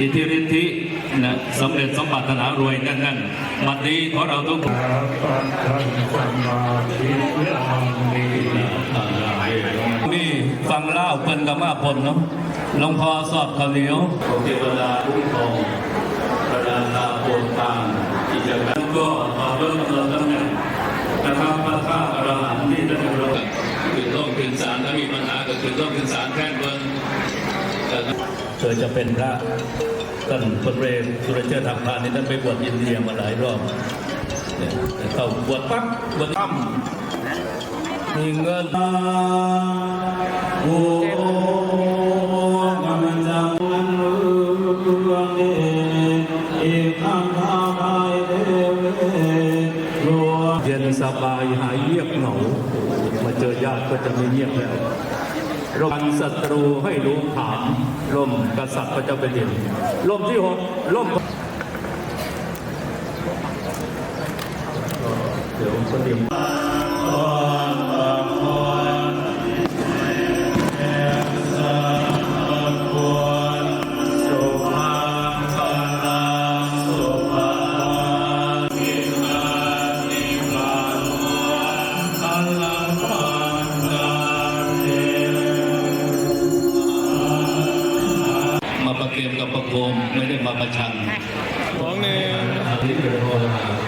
อิทธิฤทธินะสำเร็จสมบัตินารวยนั่นนั่นบัดนี้ขอเราทุกคนปัจจันสมาธิลังมีนี่ฟังเล่าเปิ้นกรรมาพลเนาะหลวงพ่อสอบข้าวเหนียวเทวดาคุ้มครองประดานาโปรดทานกิจการก็ขอเริ่มเราตั้งแต่นะครับพระข้าอรหันต์ที่ได้รับคือต้องขึ้นศาลถ้ามีปัญหาก็คือต้องขึ้นศาลแท่นเบิ้ง เคยจะเป็นพระท่านพลเรศสุรเชษฐ์ทางพานี่ท่านไปบวชอินเดียมาหลายรอบเนี่ยเข้าบวชปั๊บบวชถ้ำมีเงินโอ้กำลังจะมันเรื่องเองอีกข้างทาไปเรัวเย็นสบายหายเงียบเหงามาเจอญาติก็จะไม่เงียบแล้ว ร่มศัตรูให้รู้ขามร่มกษัตริย์พระเจ้าเป็นดินร่มที่หกร่มเดี๋ยวคนเดียว ม่ได้มาประชันสองหนึ่ง